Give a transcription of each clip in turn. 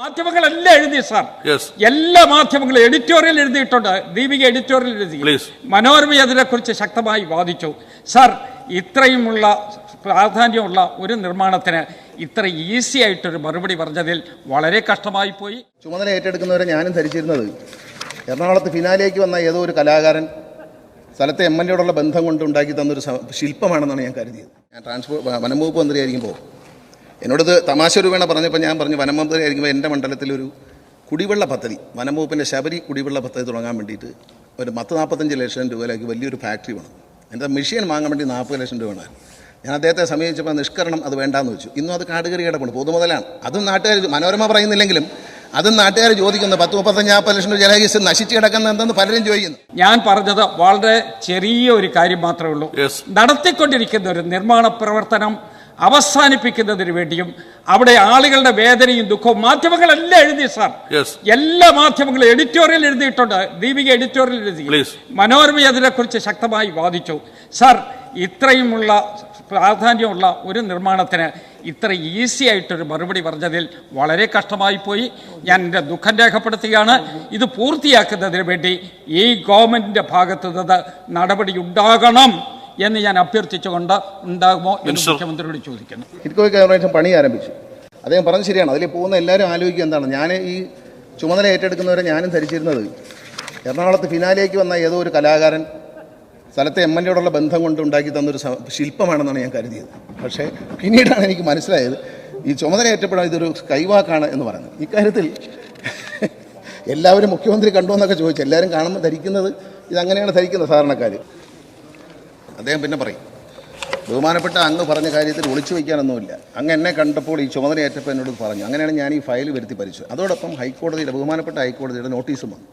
മാധ്യമങ്ങളെല്ലാം എഴുതി sir. Yes. എല്ലാ മാധ്യമങ്ങളും എഡിറ്റോറിയൽ എഴുതിയിട്ടുണ്ട്. ദീപിക എഡിറ്റോറിയൽ എഴുതി. മനോരമ അതിനെക്കുറിച്ച് ശക്തമായി വാദിച്ചു. സാർ ഇത്രയുമുള്ള പ്രാധാന്യമുള്ള ഒരു നിർമ്മാണത്തിന് ഇത്ര ഈസി ആയിട്ടൊരു മറുപടി പറഞ്ഞതിൽ വളരെ കഷ്ടമായി പോയി. ചുമതല ഏറ്റെടുക്കുന്നവരെ ഞാനും ധരിച്ചിരുന്നത് എറണാകുളത്ത് ഫിനാലേക്ക് വന്ന ഏതോ ഒരു കലാകാരൻ സ്ഥലത്തെ എം എൽ എയോടുള്ള ബന്ധം കൊണ്ട് ഉണ്ടാക്കി തന്നൊരു ശില്പമാണെന്നാണ് ഞാൻ കരുതിയത്. ഞാൻ ട്രാൻസ്പോർട്ട് വനംവകുപ്പ് മന്ത്രിയായിരിക്കുമ്പോൾ എന്നോടത് തമാശ ഒരു രൂപേണ പറഞ്ഞപ്പോൾ ഞാൻ പറഞ്ഞു വനം മന്ത്രിയായിരിക്കുമ്പോൾ എന്റെ മണ്ഡലത്തിലൊരു കുടിവെള്ള പദ്ധതി വനംവകുപ്പിന്റെ ശബരി കുടിവെള്ള പദ്ധതി തുടങ്ങാൻ വേണ്ടിയിട്ട് ഒരു പത്ത് നാൽപ്പത്തഞ്ച് ലക്ഷം രൂപയിലേക്ക് വലിയൊരു ഫാക്ടറി വേണം. എന്റെ മെഷീൻ വാങ്ങാൻ വേണ്ടി നാൽപ്പത് ലക്ഷം രൂപ വേണം. ഞാൻ അദ്ദേഹത്തെ സമീപിച്ചപ്പോൾ നിഷ്കരണം അത് വേണ്ടാന്ന് വെച്ചു. ഇന്നും അത് കാടുകറി കിടപ്പുണ്ട് പൊതുമുതലാണ്. അതും നാട്ടുകാർ മനോരമ പറയുന്നില്ലെങ്കിലും അതും നാട്ടുകാർ ചോദിക്കുന്നു പത്ത് മുപ്പത്തഞ്ച് നാൽപ്പത് ലക്ഷം രൂപ ജലകീസ് നശിച്ചു കിടക്കുന്ന എന്തെന്ന് പലരും ചോദിക്കുന്നു. ഞാൻ പറഞ്ഞത് വളരെ ചെറിയ ഒരു കാര്യം മാത്രമേ ഉള്ളൂ. നടത്തിക്കൊണ്ടിരിക്കുന്ന ഒരു നിർമ്മാണ പ്രവർത്തനം അവസാനിപ്പിക്കുന്നതിന് വേണ്ടിയും അവിടെ ആളുകളുടെ വേദനയും ദുഃഖവും മാധ്യമങ്ങളെല്ലാം എഴുതി സാർ. എല്ലാ മാധ്യമങ്ങളും എഡിറ്റോറിയൽ എഴുതിയിട്ടുണ്ട്. ദീപിക എഡിറ്റോറിയൽ എഴുതി. മനോരമ അതിനെക്കുറിച്ച് ശക്തമായി വാദിച്ചു. സാർ ഇത്രയുമുള്ള പ്രാധാന്യമുള്ള ഒരു നിർമ്മാണത്തിന് ഇത്ര ഈസി ആയിട്ടൊരു മറുപടി പറഞ്ഞതിൽ വളരെ കഷ്ടമായി പോയി. ഞാൻ എന്റെ ദുഃഖം രേഖപ്പെടുത്തുകയാണ്. ഇത് പൂർത്തിയാക്കുന്നതിന് വേണ്ടി ഈ ഗവൺമെന്റിന്റെ ഭാഗത്തു നിന്ന് നടപടി ഉണ്ടാകണം. എന്ന് ഞാൻ അഭ്യർത്ഥിച്ചുകൊണ്ട് ഉണ്ടാകുമോ എന്ന് മുഖ്യമന്ത്രിയോട് ചോദിക്കുന്നു. പണി ആരംഭിച്ചു. അദ്ദേഹം പറഞ്ഞു ശരിയാണ്. അതിൽ പോകുന്ന എല്ലാവരും ആലോചിക്കുക എന്താണ്. ഞാൻ ഈ ചുമതല ഏറ്റെടുക്കുന്നവരെ ഞാനും ധരിച്ചിരുന്നത് എറണാകുളത്ത് ഫിനാലേക്ക് വന്ന ഏതോ ഒരു കലാകാരൻ സ്ഥലത്തെ എം എൽ എയോടുള്ള ബന്ധം കൊണ്ട് ഉണ്ടാക്കി തന്നൊരു ശില്പമാണെന്നാണ് ഞാൻ കരുതിയത്. പക്ഷേ പിന്നീടാണ് എനിക്ക് മനസ്സിലായത് ഈ ചുമതല ഏറ്റപ്പെടാൻ ഇതൊരു കൈവാക്കാണ് എന്ന് പറയുന്നത്. ഇക്കാര്യത്തിൽ എല്ലാവരും മുഖ്യമന്ത്രി കണ്ടു എന്നൊക്കെ ചോദിച്ചു. എല്ലാവരും കാണുമ്പോൾ ധരിക്കുന്നത് ഇതങ്ങനെയാണ് ധരിക്കുന്നത് സാധാരണക്കാർ അദ്ദേഹം പിന്നെ പറയും ബഹുമാനപ്പെട്ട അങ്ങ് പറഞ്ഞ കാര്യത്തിൽ ഒളിച്ചു വയ്ക്കാനൊന്നുമില്ല. അങ്ങ് എന്നെ കണ്ടപ്പോൾ ഈ ചുമതല ഏറ്റപ്പോൾ എന്നോട് പറഞ്ഞു. അങ്ങനെയാണ് ഞാൻ ഈ ഫയൽ വരുത്തി പരിശോധിച്ചത് അതോടൊപ്പം ഹൈക്കോടതിയുടെ ബഹുമാനപ്പെട്ട ഹൈക്കോടതിയുടെ നോട്ടീസും വന്നു.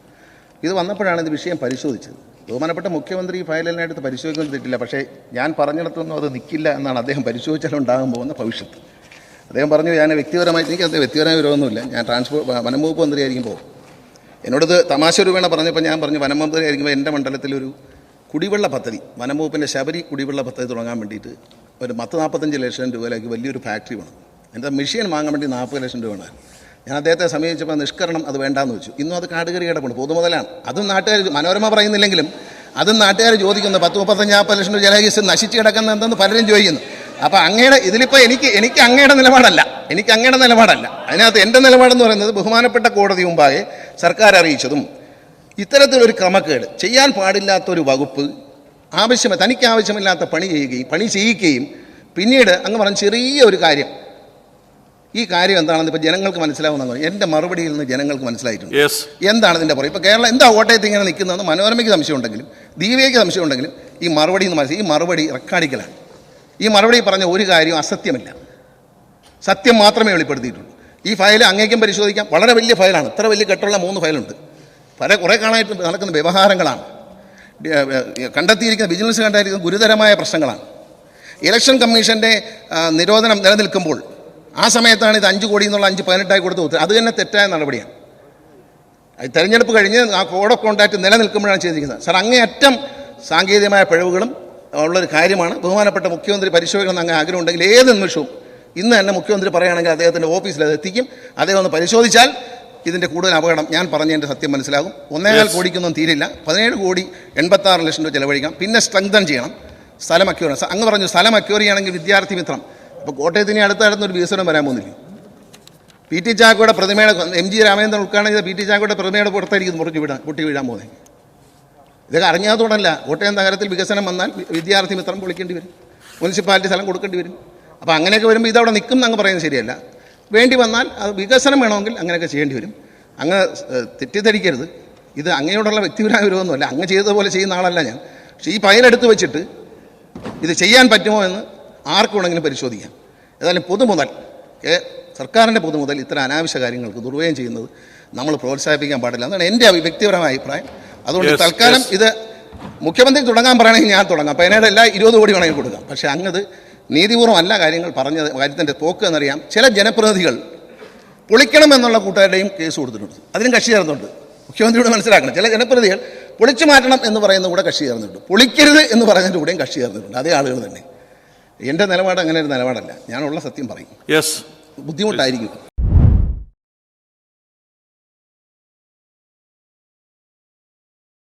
ഇത് വന്നപ്പോഴാണ് ഇത് വിഷയം പരിശോധിച്ചത്. ബഹുമാനപ്പെട്ട മുഖ്യമന്ത്രി ഈ ഫയലിനായിട്ട് പരിശോധിക്കുന്നത് തെറ്റില്ല പക്ഷേ ഞാൻ പറഞ്ഞിടത്തൊന്നും അത് നിൽക്കില്ല എന്നാണ് അദ്ദേഹം പരിശോധിച്ചാലും ഉണ്ടാകാൻ പോകുന്ന ഭവിഷ്യത്ത്. അദ്ദേഹം പറഞ്ഞു ഞാൻ വ്യക്തിപരമായിട്ട് എനിക്ക് അദ്ദേഹം വ്യക്തിപരമായ വിരോധമൊന്നുമില്ല. ഞാൻ ട്രാൻസ്പോർട്ട് വനംവകുപ്പ് മന്ത്രിയായിരിക്കുമ്പോൾ. എന്നോടത് തമാശ രൂപേണ പറഞ്ഞപ്പോൾ ഞാൻ പറഞ്ഞു വനം മന്ത്രിയായിരിക്കുമ്പോൾ എന്റെ മണ്ഡലത്തിലൊരു കുടിവെള്ള പദ്ധതി വനംവകുപ്പിന്റെ ശബരി കുടിവെള്ള പദ്ധതി തുടങ്ങാൻ വേണ്ടിയിട്ട് ഒരു പത്ത് നാൽപ്പത്തഞ്ച് ലക്ഷം രൂപയിലേക്ക് വലിയൊരു ഫാക്ടറി വേണം. എന്റെ മെഷീൻ വാങ്ങാൻ വേണ്ടി നാൽപ്പത് ലക്ഷം രൂപ വേണം. ഞാൻ അദ്ദേഹത്തെ സമീപിച്ചപ്പോൾ നിഷ്കരണം അത് വേണ്ടാന്ന് വെച്ചു. ഇന്നും അത് കാടുകറി കിടപ്പുണ്ട് പൊതുമുതലാണ്. അതും നാട്ടുകാർ മനോരമ പറയുന്നില്ലെങ്കിലും അതും നാട്ടുകാർ ചോദിക്കുന്നു പത്ത് മുപ്പത്തഞ്ച് നാൽപ്പത് ലക്ഷം രൂപ ജലകീസ് നശിച്ചു കിടക്കുന്ന എന്തെന്ന് പലരും ചോദിക്കുന്നു. അപ്പോൾ അങ്ങയുടെ ഇതിലിപ്പോൾ എനിക്ക് എനിക്ക് അങ്ങയുടെ നിലപാടല്ല. എനിക്ക് അങ്ങയുടെ നിലപാടല്ല. അതിനകത്ത് എന്റെ നിലപാടെന്ന് പറയുന്നത് ബഹുമാനപ്പെട്ട കോടതി മുമ്പാകെ സർക്കാർ അറിയിച്ചതും ഇത്തരത്തിലൊരു ക്രമക്കേട്. ചെയ്യാൻ പാടില്ലാത്തൊരു വകുപ്പ് ആവശ്യം തനിക്ക് ആവശ്യമില്ലാത്ത പണി ചെയ്യുകയും പണി ചെയ്യിക്കുകയും പിന്നീട് അങ്ങ് പറഞ്ഞ ചെറിയ ഒരു കാര്യം. ഈ കാര്യം എന്താണെന്ന് ഇപ്പോൾ ജനങ്ങൾക്ക് മനസ്സിലാവുന്ന എന്റെ മറുപടിയിൽ നിന്ന് ജനങ്ങൾക്ക് മനസ്സിലായിട്ടുണ്ട്. എന്താണ് ഇതിന്റെ പുറം ഇപ്പോൾ കേരളം എന്താ കോട്ടയത്ത് ഇങ്ങനെ നിൽക്കുന്നതെന്ന് മനോരമയ്ക്ക് സംശയം സംശയമുണ്ടെങ്കിലും ദീപയ്ക്ക് സംശയമുണ്ടെങ്കിലും ഈ മറുപടി എന്ന് മനസ്സിലായി. ഈ മറുപടി റെക്കാർഡിക്കലാണ്. ഈ മറുപടി പറഞ്ഞ ഒരു കാര്യം അസത്യമില്ല. സത്യം മാത്രമേ വെളിപ്പെടുത്തിയിട്ടുള്ളൂ. ഈ ഫയൽ അങ്ങേക്കും പരിശോധിക്കാം. വളരെ വലിയ ഫയലാണ്. ഇത്ര വലിയ കെട്ടുള്ള മൂന്ന് ഫയലുണ്ട്. പല കുറേ കാലമായിട്ട് നടക്കുന്ന വ്യവഹാരങ്ങളാണ്. കണ്ടെത്തിയിരിക്കുന്ന വിജിലൻസ് കണ്ടെത്തിയിരിക്കുന്ന ഗുരുതരമായ പ്രശ്നങ്ങളാണ്. ഇലക്ഷൻ കമ്മീഷന്റെ നിരോധനം നിലനിൽക്കുമ്പോൾ ആ സമയത്താണ് ഇത് അഞ്ച് കോടി എന്നുള്ള അഞ്ച് പതിനെട്ടായി കൊടുത്ത് ഉത്തരവ്. അത് തന്നെ തെറ്റായ നടപടിയാണ്. തെരഞ്ഞെടുപ്പ് കഴിഞ്ഞ് ആ കോഡ് ഓഫ് കോണ്ടാക്ട് നിലനിൽക്കുമ്പോഴാണ് ചെയ്തിരിക്കുന്നത്. സാർ അങ്ങേയറ്റം സാങ്കേതികമായ പിഴവുകളും ഉള്ളൊരു കാര്യമാണ്. ബഹുമാനപ്പെട്ട മുഖ്യമന്ത്രി പരിശോധിക്കണം അങ്ങ് ആഗ്രഹം ഉണ്ടെങ്കിൽ ഏത് നിമിഷവും ഇന്ന് തന്നെ മുഖ്യമന്ത്രി പറയുകയാണെങ്കിൽ അദ്ദേഹത്തിന്റെ ഓഫീസിൽ അത് എത്തിക്കും. അദ്ദേഹം ഒന്ന് പരിശോധിച്ചാൽ ഇതിന്റെ കൂടുതൽ അപകടം ഞാൻ പറഞ്ഞതിന്റെ സത്യം മനസ്സിലാകും. ഒന്നേകാൽ. കോടിക്കൊന്നും തീരില്ല. പതിനേഴ് കോടി എൺപത്താറ് ലക്ഷം രൂപ ചിലവഴിക്കാം. പിന്നെ സ്ട്രെങ്തൻ ചെയ്യണം. സ്ഥലം അക്യൂർ അങ്ങ് പറഞ്ഞു സ്ഥലം അക്യൂർ ചെയ്യണമെങ്കിൽ വിദ്യാർത്ഥി മിത്രം. അപ്പോൾ കോട്ടയത്തിന് അടുത്തടുത്ത് ഒരു വികസനം വരാൻ പോകുന്നില്ല. പി ടി ചാക്കോയുടെ പ്രതിമയുടെ എം ജി രാമചന്ദ്രൻ ഉദ്ഘാടനം ചെയ്ത പി ടി ചാക്കോയുടെ പ്രതിമയുടെ പുറത്തായിരിക്കും മുറിച്ച് വീഴാൻ പൊട്ടി വീഴാൻ പോകുന്നത്. ഇതൊക്കെ അറിഞ്ഞാത്തോടല്ല കോട്ടയം നഗരത്തിൽ വികസനം വന്നാൽ വിദ്യാർത്ഥി മിത്രം പൊളിക്കേണ്ടി വരും. മുനിസിപ്പാലിറ്റി സ്ഥലം കൊടുക്കേണ്ടി വരും. അപ്പോൾ അങ്ങനെയൊക്കെ വരുമ്പോൾ ഇതവിടെ നിൽക്കും എന്നങ്ങ് പറയുന്നത് ശരിയല്ല. വേണ്ടി വന്നാൽ അത് വികസനം വേണമെങ്കിൽ അങ്ങനെയൊക്കെ ചെയ്യേണ്ടി വരും. അങ്ങ് തെറ്റിദ്ധരിക്കരുത്. ഇത് അങ്ങയോടുള്ള വ്യക്തിപരമായ വിരോധമൊന്നുമല്ല. അങ്ങ് ചെയ്തതുപോലെ ചെയ്യുന്ന ആളല്ല ഞാൻ. പക്ഷേ ഈ ഫയലെടുത്ത് വെച്ചിട്ട് ഇത് ചെയ്യാൻ പറ്റുമോ എന്ന് ആർക്കും വേണമെങ്കിലും പരിശോധിക്കാം. ഏതായാലും പൊതുമുതൽ കെ സർക്കാരിന്റെ പൊതുമുതൽ ഇത്തരം അനാവശ്യ കാര്യങ്ങൾക്ക് ദുർവ്യയം ചെയ്യുന്നത് നമ്മൾ പ്രോത്സാഹിപ്പിക്കാൻ പാടില്ല എന്നാണ് എന്റെ വ്യക്തിപരമായ അഭിപ്രായം. അതുകൊണ്ട് തൽക്കാലം ഇത് മുഖ്യമന്ത്രി തുടങ്ങാൻ പറയണമെങ്കിൽ ഞാൻ തുടങ്ങാം. അപ്പോൾ അതിനേടെ എല്ലാ ഇരുപത് കോടി വേണമെങ്കിൽ കൊടുക്കാം. പക്ഷേ അങ്ങത് നീതിപൂർവം അല്ല കാര്യങ്ങൾ പറഞ്ഞത് കാര്യത്തിന്റെ പോക്ക് എന്നറിയാം. ചില ജനപ്രതിനിധികൾ പൊളിക്കണം എന്നുള്ള കൂട്ടുകാരുടെയും കേസ് കൊടുത്തിട്ടുണ്ട്. അതിനും കക്ഷി ചേർന്നുണ്ട് മുഖ്യമന്ത്രിയോട് മനസ്സിലാക്കണം. ചില ജനപ്രതിനിധികൾ പൊളിച്ചു മാറ്റണം എന്ന് പറയുന്ന കൂടെ കക്ഷി ചേർന്നിട്ടുണ്ട്. പൊളിക്കരുത് എന്ന് പറയുന്നതിന്റെ കൂടെയും കക്ഷി ചേർന്നിട്ടുണ്ട്. അതേ ആളുകൾ തന്നെ. എന്റെ നിലപാട് അങ്ങനെ ഒരു നിലപാടല്ല. ഞാനുള്ള സത്യം പറയും. യെസ് ബുദ്ധിമുട്ടായിരിക്കും.